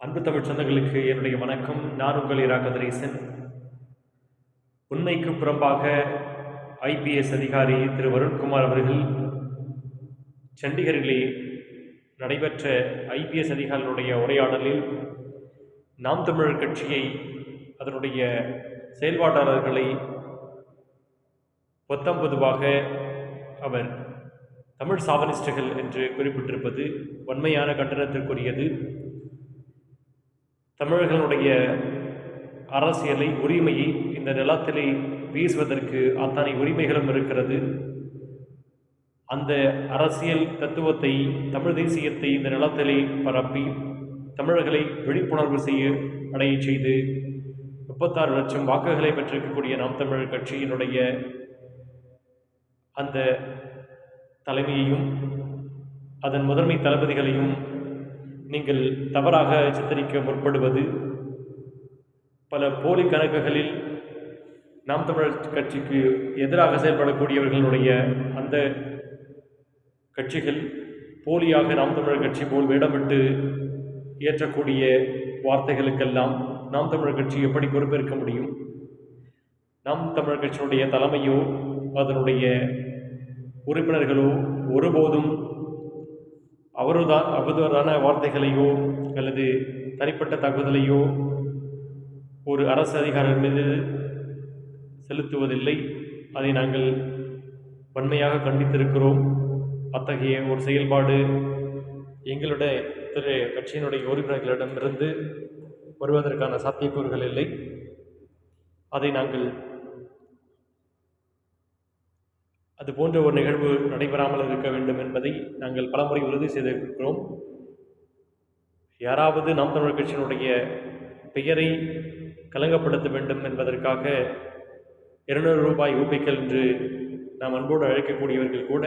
அன்பு தமிழ் சொந்தங்களுக்கு என்னுடைய வணக்கம். நான் உங்கள் இரா கதிரேசன். உண்மைக்கு புறம்பாக ஐபிஎஸ் அதிகாரி திரு வருண்குமார் அவர்கள் சண்டிகரிலே நடைபெற்ற ஐபிஎஸ் அதிகாரிகளுடைய உரையாடலில் நாம் தமிழர் கட்சியை அதனுடைய செயல்பாட்டாளர்களை பொத்தம் பொதுவாக அவர் தமிழ் சாவனிஸ்டுகள் என்று குறிப்பிட்டிருப்பது வன்மையான கண்டனத்திற்குரியது. தமிழர்களுடைய அரசியலை உரிமையை இந்த நிலத்திலே வீசுவதற்கு அத்தனை உரிமைகளும் இருக்கிறது. அந்த அரசியல் தத்துவத்தை தமிழ் தேசியத்தை இந்த நிலத்திலே பரப்பி தமிழர்களை விழிப்புணர்வு செய்ய அடைய செய்து முப்பத்தாறு லட்சம் வாக்குகளை பெற்றிருக்கக்கூடிய நாம் தமிழர் கட்சியினுடைய அந்த தலைமையையும் அதன் முதன்மை தளபதிகளையும் நீங்கள் தவறாக சித்தரிக்க முற்படுவது. பல போலி கணக்குகளில் நாம் தமிழர் கட்சிக்கு எதிராக செயல்படக்கூடியவர்களுடைய அந்த கட்சிகள் போலியாக நாம் தமிழர் கட்சி போல் வேடமிட்டு இயற்றக்கூடிய வார்த்தைகளுக்கெல்லாம் நாம் தமிழர் கட்சி எப்படி பொறுப்பேற்க முடியும்? நாம் தமிழர் கட்சியினுடைய தலைமையோ அதனுடைய உறுப்பினர்களோ ஒருபோதும் அவருதான் அவதூறான வார்த்தைகளையோ அல்லது தனிப்பட்ட தகவலையோ ஒரு அரசு அதிகாரர் மீது செலுத்துவதில்லை. அதை நாங்கள் வன்மையாக கண்டித்திருக்கிறோம். அத்தகைய ஒரு செயல்பாடு எங்களுடைய திரு கட்சியினுடைய உறுப்பினர்களிடமிருந்து வருவதற்கான சாத்தியக்கூறுகள் இல்லை. அதை நாங்கள் அது போன்ற ஒரு நிகழ்வு நடைபெறாமல் இருக்க வேண்டும் என்பதை நாங்கள் பலமுறை உறுதி செய்திருக்கிறோம். யாராவது நாம் தமிழர் கட்சியினுடைய பெயரை கலங்கப்படுத்த வேண்டும் என்பதற்காக இருநூறு ரூபாய் ஊப்பிக்கல் என்று நாம் அன்போடு அழைக்கக்கூடியவர்கள் கூட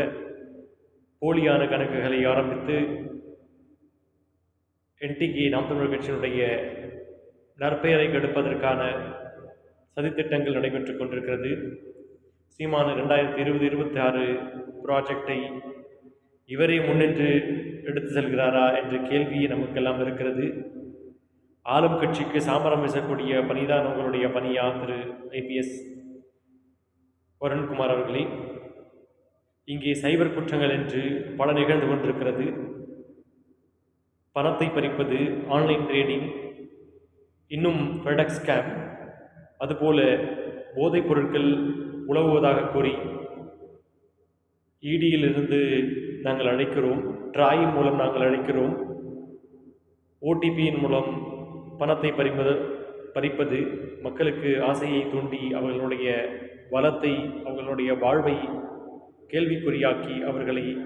போலியான கணக்குகளை ஆரம்பித்து என்டிகே நாம் தமிழர் கட்சியினுடைய நற்பெயரை கெடுப்பதற்கான சதித்திட்டங்கள் நடைபெற்று கொண்டிருக்கிறது. சீமான ரெண்டாயிரத்தி இருபது இருபத்தி ஆறு ப்ராஜெக்டை இவரே முன்னின்று எடுத்து செல்கிறாரா என்ற கேள்வி நமக்கெல்லாம் இருக்கிறது. ஆளும் கட்சிக்கு சாமரம் வீசக்கூடிய பணிதான் உங்களுடைய பணியா திரு. ஐபிஎஸ் வருண்குமார் அவர்களே? இங்கே சைபர் குற்றங்கள் என்று பல நிகழ்ந்து கொண்டிருக்கிறது. பணத்தை பறிப்பது ஆன்லைன் ட்ரேடிங் இன்னும் ஃபெடக்ஸ் கேம் அதுபோல போதைப் பொருட்கள் உழவுவதாக கூறி இடியிலிருந்து நாங்கள் அழைக்கிறோம் ட்ராயின் மூலம் நாங்கள் அழைக்கிறோம். ஓடிபியின் மூலம் பணத்தை பறிப்பது பறிப்பது மக்களுக்கு ஆசையை தூண்டி அவர்களுடைய வளத்தை அவர்களுடைய வாழ்வை கேள்விக்குறியாக்கி அவர்களை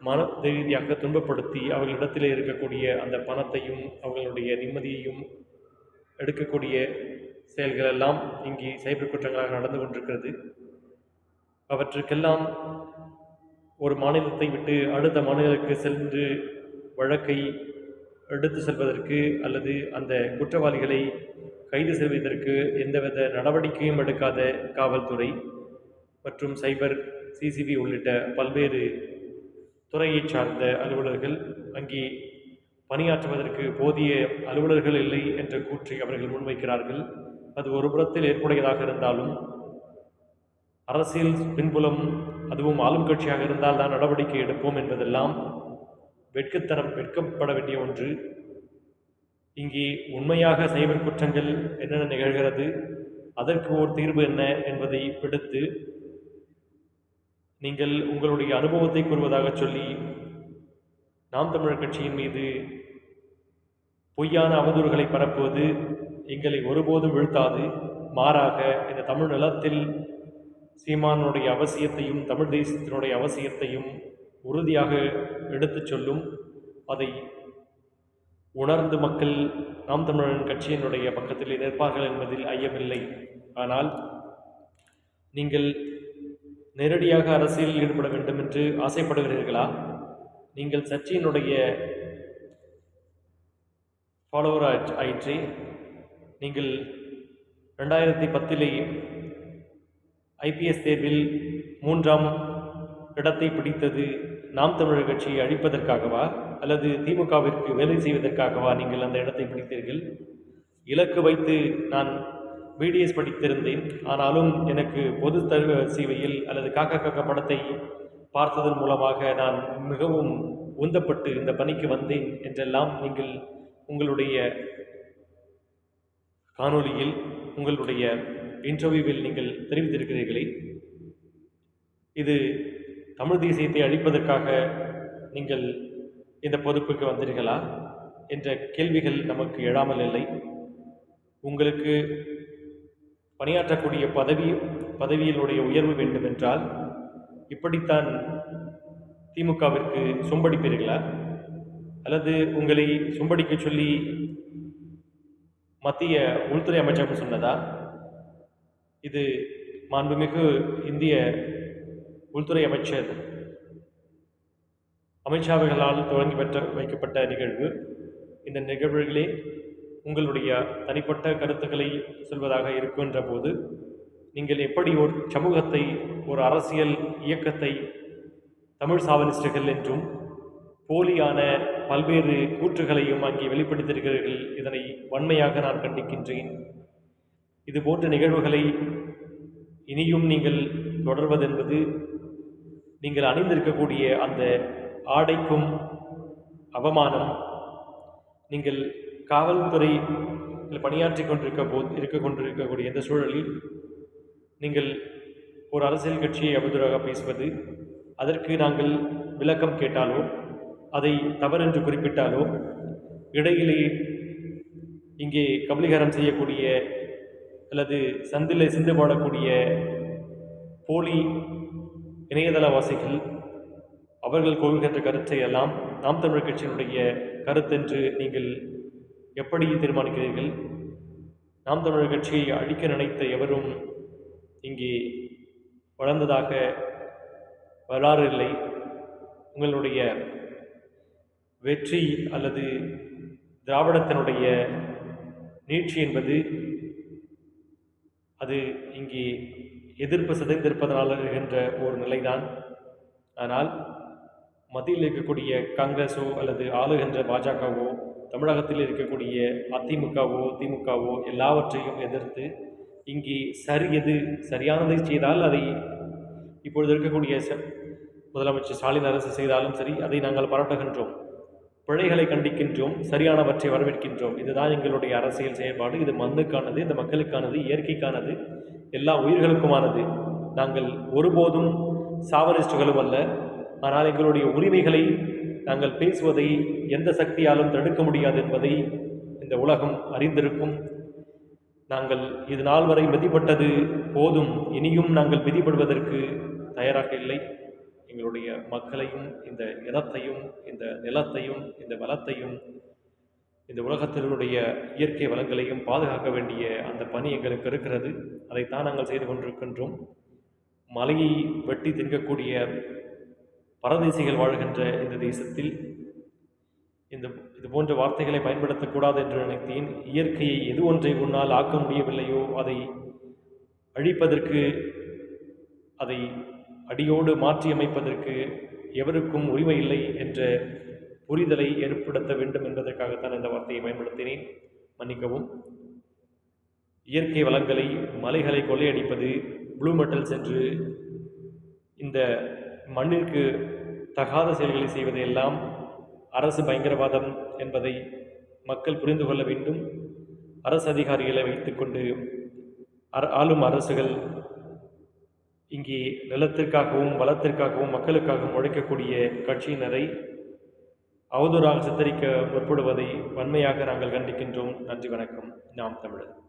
மன ரீதியாக துன்பப்படுத்தி அவர்களிடத்தில் இருக்கக்கூடிய அந்த பணத்தையும் அவர்களுடைய நிம்மதியையும் எடுக்கக்கூடிய செயல்கள் எல்லாம் இங்கே சைபர் குற்றங்களாக நடந்து கொண்டிருக்கிறது. அவற்றுக்கெல்லாம் ஒரு மாநிலத்தை விட்டு அடுத்த மாநிலத்துக்கு சென்று வழக்கை எடுத்து செல்வதற்கு அல்லது அந்த குற்றவாளிகளை கைது செய்வதற்கு எந்தவித நடவடிக்கையும் எடுக்காத காவல்துறை மற்றும் சைபர் சிசிபி உள்ளிட்ட பல்வேறு துறையைச் சார்ந்த அலுவலர்கள் அங்கே பணியாற்றுவதற்கு போதிய அலுவலர்கள் இல்லை என்ற கூற்றை அவர்கள் முன்வைக்கிறார்கள். அது ஒரு புறத்தில் ஏற்புடையதாக இருந்தாலும் அரசியல் பின்புலம் அதுவும் ஆளும் கட்சியாக இருந்தால் தான் நடவடிக்கை எடுப்போம் என்பதெல்லாம் வெட்கத்தனம் வெட்கப்பட வேண்டிய ஒன்று. இங்கே உண்மையாக சைபர் குற்றங்கள் என்னென்ன நிகழ்கிறது அதற்கு ஒரு தீர்வு என்ன என்பதை பிடித்து நீங்கள் உங்களுடைய அனுபவத்தை கூறுவதாக சொல்லி நாம் தமிழர் கட்சியின் மீது பொய்யான அவதூறுகளை பரப்புவது எங்களை ஒருபோதும் வீழ்த்தாது. மாறாக இந்த தமிழ் நிலத்தில் சீமானுடைய அவசியத்தையும் தமிழ் தேசத்தினுடைய அவசியத்தையும் உறுதியாக எடுத்துச் சொல்லும் அதை உணர்ந்து மக்கள் நாம் தமிழன் கட்சியினுடைய பக்கத்தில் நிற்பார்கள் என்பதில் ஐயமில்லை. ஆனால் நீங்கள் நேரடியாக அரசியலில் ஈடுபட வேண்டும் என்று ஆசைப்படுகிறீர்களா? நீங்கள் சச்சினுடைய ஃபாலோவர் ஆயிற்று. நீங்கள் ரெண்டாயிரத்தி பத்திலே ஐபிஎஸ் தேர்வில் மூன்றாம் இடத்தை பிடித்தது நாம் தமிழர் கட்சியை அழிப்பதற்காகவா அல்லது திமுகவிற்கு வேலை செய்வதற்காகவா நீங்கள் அந்த இடத்தை பிடித்தீர்கள்? இலக்கு வைத்து நான் பிடிஎஸ் படித்திருந்தேன். ஆனாலும் எனக்கு பொது தருவ சேவையில் அல்லது காக்கா காக்கா படத்தை பார்த்ததன் மூலமாக நான் மிகவும் உந்தப்பட்டு இந்த பணிக்கு வந்தேன் என்றெல்லாம் நீங்கள் உங்களுடைய காணொளியில் உங்களுடைய இன்டர்வியூவில் நீங்கள் தெரிவித்திருக்கிறீர்களே. இது தமிழ் தேசியத்தை அழிப்பதற்காக நீங்கள் இந்த பொறுப்புக்கு வந்தீர்களா? என்ற கேள்விகள் நமக்கு எழாமல் இல்லை. உங்களுக்கு பணியாற்றக்கூடிய பதவி பதவியினுடைய உயர்வு வேண்டுமென்றால் இப்படித்தான் திமுகவிற்கு சும்படிப்பீர்களா? அல்லது உங்களை சும்படிக்க சொல்லி மத்திய உள்துறை அமைச்சகம் சொன்னதா? இது மாண்புமிகு இந்திய உள்துறை அமைச்சர் அமித்ஷாவுகளால் தொடங்கி பெற்ற வைக்கப்பட்ட நிகழ்வு. இந்த நிகழ்வுகளே உங்களுடைய தனிப்பட்ட கருத்துக்களை சொல்வதாக இருக்கின்ற போது நீங்கள் எப்படி ஒரு சமூகத்தை ஒரு அரசியல் இயக்கத்தை தமிழ் சாவனிஸ்டுகள் என்றும் போலியான பல்வேறு கூற்றுகளையும் அங்கே வெளிப்படுத்தியிருக்கிறீர்கள். இதனை வன்மையாக நான் கண்டிக்கின்றேன். இது போன்ற நிகழ்வுகளை இனியும் நீங்கள் தொடர்வதென்பது நீங்கள் அணிந்திருக்கக்கூடிய அந்த ஆடைக்கும் அவமானம் நீங்கள் காவல்துறை பணியாற்றி கொண்டிருக்க போது இருக்க கொண்டிருக்கக்கூடிய இந்த சூழலில் நீங்கள் ஒரு அரசியல் கட்சியை அவதூறாக பேசுவது அதற்கு நாங்கள் விளக்கம் கேட்டாலோ அதை தவறென்று குறிப்பிட்டாலோ? இடையிலே இங்கே கபலிகரம் செய்யக்கூடிய அல்லது சந்தில் சிந்து பாடக்கூடிய போலி இணையதளவாசிகள் அவர்கள் கொள்கின்ற கருத்தை எல்லாம் நாம் தமிழர் கட்சியினுடைய கருத்தென்று நீங்கள் எப்படி தீர்மானிக்கிறீர்கள்? நாம் தமிழர் கட்சியை அழிக்க நினைத்த எவரும் இங்கே வளர்ந்ததாக வரலாறு இல்லை. உங்களுடைய வெற்றி அல்லது திராவிடத்தினுடைய நீட்சி என்பது அது இங்கே எதிர்ப்பு சிதைந்திருப்பதனால் இருக்கின்ற ஒரு நிலைதான். ஆனால் மத்தியில் இருக்கக்கூடிய காங்கிரஸோ அல்லது ஆளுகின்ற பாஜகவோ தமிழகத்தில் இருக்கக்கூடிய அதிமுகவோ திமுகவோ எல்லாவற்றையும் எதிர்த்து இங்கே சரி எது சரியானதை செய்தால் அதை இப்பொழுது இருக்கக்கூடிய ச- முதலமைச்சர் ஸ்டாலின் அரசு செய்தாலும் சரி அதை நாங்கள் பாராட்டுகின்றோம். பிழைகளை கண்டிக்கின்றோம் சரியானவற்றை வரவேற்கின்றோம். இதுதான் எங்களுடைய அரசியல் செயல்பாடு. இது மண்ணுக்கானது இந்த மக்களுக்கானது இயற்கைக்கானது எல்லா உயிர்களுக்குமானது. நாங்கள் ஒருபோதும் சாவனிஸ்டுகளும் அல்ல. ஆனால் எங்களுடைய உரிமைகளை நாங்கள் பேசுவதை எந்த சக்தியாலும் தடுக்க முடியாது என்பதை இந்த உலகம் அறிந்திருக்கும். நாங்கள் இது நாள் வரை மிதிப்பட்டது போதும். இனியும் நாங்கள் மிதிப்படுவதற்கு தயாராக இல்லை. எங்களுடைய மக்களையும் இந்த இனத்தையும் இந்த நிலத்தையும் இந்த வளத்தையும் இந்த உலகத்தினுடைய இயற்கை வளங்களையும் பாதுகாக்க வேண்டிய அந்த பணி எங்களுக்கு இருக்கிறது. அதைத்தான் நாங்கள் செய்து கொண்டிருக்கின்றோம். மலையை வெட்டி தின்கக்கூடிய பரதேசிகள் வாழ்கின்ற இந்த தேசத்தில் இந்த இது போன்ற வார்த்தைகளை பயன்படுத்தக்கூடாது என்று நினைத்தேன். இயற்கையை எது ஒன்றை உன்னால் ஆக்க முடியவில்லையோ அதை அழிப்பதற்கு அதை அடியோடு மாற்றியமைப்பதற்கு எவருக்கும் உரிமை இல்லை என்ற புரிதலை ஏற்படுத்த வேண்டும் என்பதற்காகத்தான் இந்த வார்த்தையை பயன்படுத்தினேன். மன்னிக்கவும். இயற்கை வளங்களை மலைகளை கொள்ளையடிப்பது ப்ளூ மெட்டல்ஸ் என்று இந்த மண்ணிற்கு தகாத செயல்களை செய்வதையெல்லாம் அரசு பயங்கரவாதம் என்பதை மக்கள் புரிந்து கொள்ள வேண்டும். அரசு அதிகாரிகளை வைத்துக்கொண்டு ஆளும் அரசுகள் இங்கே நிலத்திற்காகவும் வளத்திற்காகவும் மக்களுக்காகவும் உழைக்கக்கூடிய கட்சியினரை அவதூறாக சித்தரிக்க முற்படுவதை வன்மையாக நாங்கள் கண்டிக்கின்றோம். நன்றி வணக்கம். நாம் தமிழர்.